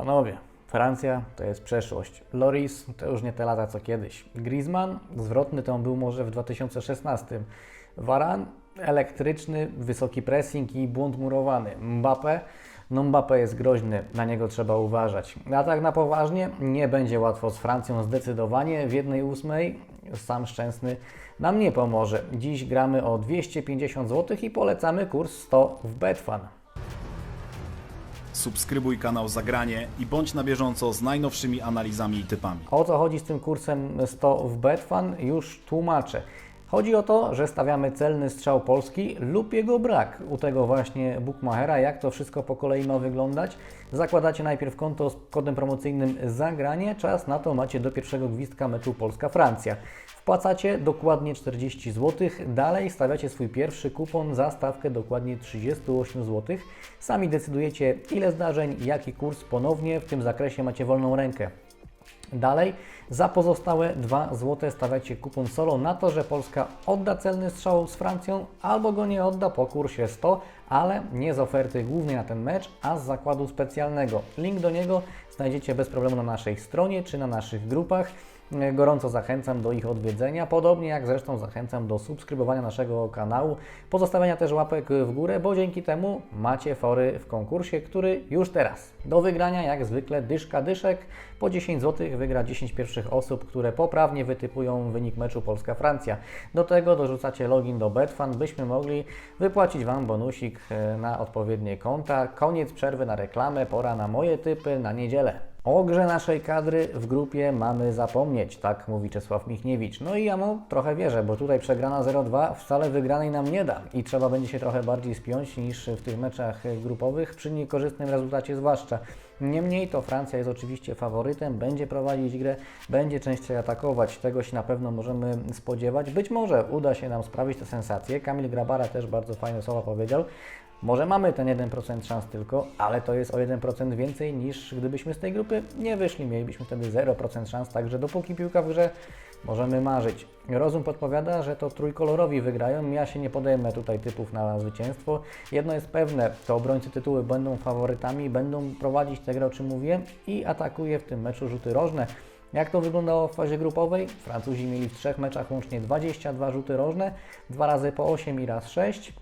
Panowie, Francja to jest przeszłość. Loris to już nie te lata co kiedyś. Griezmann, zwrotny to on był może w 2016. Varan, elektryczny, wysoki pressing i błąd murowany. Mbappe, no Mbappe jest groźny, na niego trzeba uważać. A tak na poważnie, nie będzie łatwo z Francją zdecydowanie. W jednej ósmej sam Szczęsny nam nie pomoże. Dziś gramy o 250 zł i polecamy kurs 100 w Betfan. Subskrybuj kanał Zagranie i bądź na bieżąco z najnowszymi analizami i typami. O co chodzi z tym kursem 100 w Betfan? Już tłumaczę. Chodzi o to, że stawiamy celny strzał Polski lub jego brak u tego właśnie Bookmachera. Jak to wszystko po kolei ma wyglądać? Zakładacie najpierw konto z kodem promocyjnym Zagranie. Czas na to macie do pierwszego gwizdka meczu Polska-Francja. Wpłacacie dokładnie 40 zł. Dalej stawiacie swój pierwszy kupon za stawkę dokładnie 38 zł. Sami decydujecie ile zdarzeń, jaki kurs ponownie w tym zakresie macie wolną rękę. Dalej, za pozostałe 2 zł stawiacie kupon solo na to, że Polska odda celny strzał z Francją albo go nie odda po kursie 100, ale nie z oferty głównej na ten mecz, a z zakładu specjalnego. Link do niego znajdziecie bez problemu na naszej stronie czy na naszych grupach. E, Gorąco zachęcam do ich odwiedzenia, podobnie jak zresztą zachęcam do subskrybowania naszego kanału, pozostawiania też łapek w górę, bo dzięki temu macie fory w konkursie, który już teraz. Do wygrania jak zwykle dyszka dyszek, po 10 zł wygra 10 pierwszych osób, które poprawnie wytypują wynik meczu Polska-Francja. Do tego dorzucacie login do Betfan, byśmy mogli wypłacić Wam bonusik na odpowiednie konta. Koniec przerwy na reklamę, pora na moje typy na niedzielę. O grze naszej kadry w grupie mamy zapomnieć, tak mówi Czesław Michniewicz. No i ja mu trochę wierzę, bo tutaj przegrana 0-2 wcale wygranej nam nie da i trzeba będzie się trochę bardziej spiąć niż w tych meczach grupowych, przy niekorzystnym rezultacie zwłaszcza. Niemniej to Francja jest oczywiście faworytem, będzie prowadzić grę, będzie częściej atakować, tego się na pewno możemy spodziewać. Być może uda się nam sprawić tę sensację. Kamil Grabara też bardzo fajne słowa powiedział. Może mamy ten 1% szans tylko, ale to jest o 1% więcej niż gdybyśmy z tej grupy nie wyszli. Mielibyśmy wtedy 0% szans, także dopóki piłka w grze, możemy marzyć. Rozum podpowiada, że to trójkolorowi wygrają. Ja się nie podejmę tutaj typów na zwycięstwo. Jedno jest pewne, to obrońcy tytuły będą faworytami, będą prowadzić tę grę, o czym mówię i atakuje w tym meczu rzuty rożne. Jak to wyglądało w fazie grupowej? Francuzi mieli w trzech meczach łącznie 22 rzuty rożne, dwa razy po 8 i raz 6.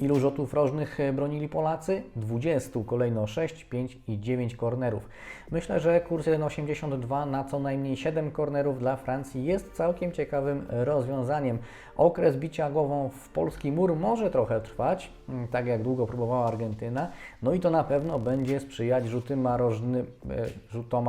Ilu rzutów rożnych e, bronili Polacy? 20, kolejno 6, 5 i 9 kornerów. Myślę, że kurs 1,82 na co najmniej 7 kornerów dla Francji jest całkiem ciekawym rozwiązaniem. Okres bicia głową w polski mur może trochę trwać, mm, tak jak długo próbowała Argentyna, no i to na pewno będzie sprzyjać rzutym rożnym, e, rzutom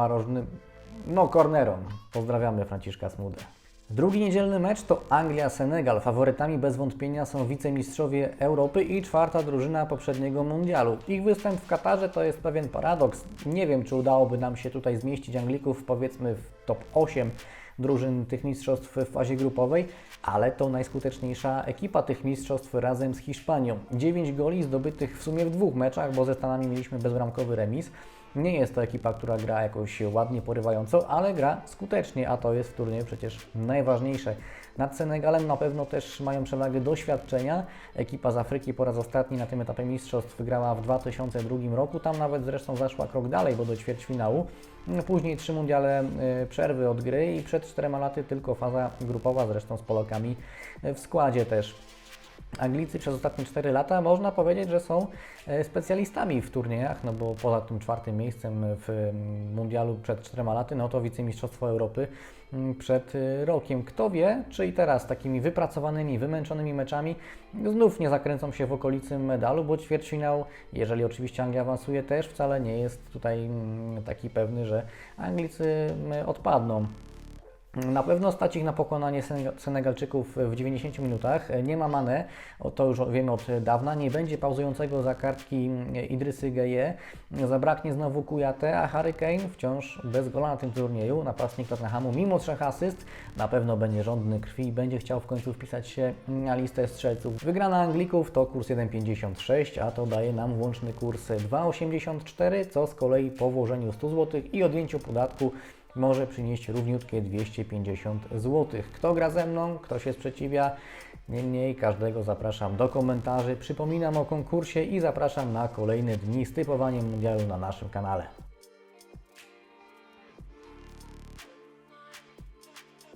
no kornerom. Pozdrawiamy Franciszka Smudę. Drugi niedzielny mecz to Anglia-Senegal. Faworytami bez wątpienia są wicemistrzowie Europy i czwarta drużyna poprzedniego mundialu. Ich występ w Katarze to jest pewien paradoks. Nie wiem, czy udałoby nam się tutaj zmieścić Anglików powiedzmy w top 8 drużyn tych mistrzostw w fazie grupowej, ale to najskuteczniejsza ekipa tych mistrzostw razem z Hiszpanią. 9 goli zdobytych w sumie w dwóch meczach, bo ze Stanami mieliśmy bezbramkowy remis. Nie jest to ekipa, która gra jakoś ładnie porywająco, ale gra skutecznie, a to jest w turnieju przecież najważniejsze. Nad Senegalem na pewno też mają przewagę doświadczenia. Ekipa z Afryki po raz ostatni na tym etapie mistrzostw wygrała w 2002 roku. Tam nawet zresztą zaszła krok dalej, bo do ćwierćfinału. Później trzy mundiale y, przerwy od gry i przed czterema laty tylko faza grupowa, zresztą z Polakami w składzie też. Anglicy przez ostatnie 4 lata można powiedzieć, że są e, specjalistami w turniejach, no bo poza tym czwartym miejscem w mm, mundialu przed 4 laty, no to wicemistrzostwo Europy mm, przed e, rokiem. Kto wie, czy i teraz takimi wypracowanymi, wymęczonymi meczami znów nie zakręcą się w okolicy medalu, bo ćwierćfinał, jeżeli oczywiście Anglia awansuje, też wcale nie jest tutaj mm, taki pewny, że Anglicy odpadną. Na pewno stać ich na pokonanie Senegalczyków w 90 minutach. Nie ma Mane, to już wiemy od dawna. Nie będzie pauzującego za kartki Idrysy Geje. Zabraknie znowu Kujate, a Harry Kane wciąż bez gola na tym turnieju. Napastnik Tottenhamu mimo trzech asyst na pewno będzie rządny krwi i będzie chciał w końcu wpisać się na listę strzelców. Wygrana Anglików to kurs 1,56, a to daje nam łączny kurs 2,84, co z kolei po włożeniu 100 zł i odjęciu podatku może przynieść równiutkie 250 zł. Kto gra ze mną, kto się sprzeciwia, Niemniej każdego zapraszam do komentarzy. Przypominam o konkursie i zapraszam na kolejne dni z typowaniem mundialu na naszym kanale.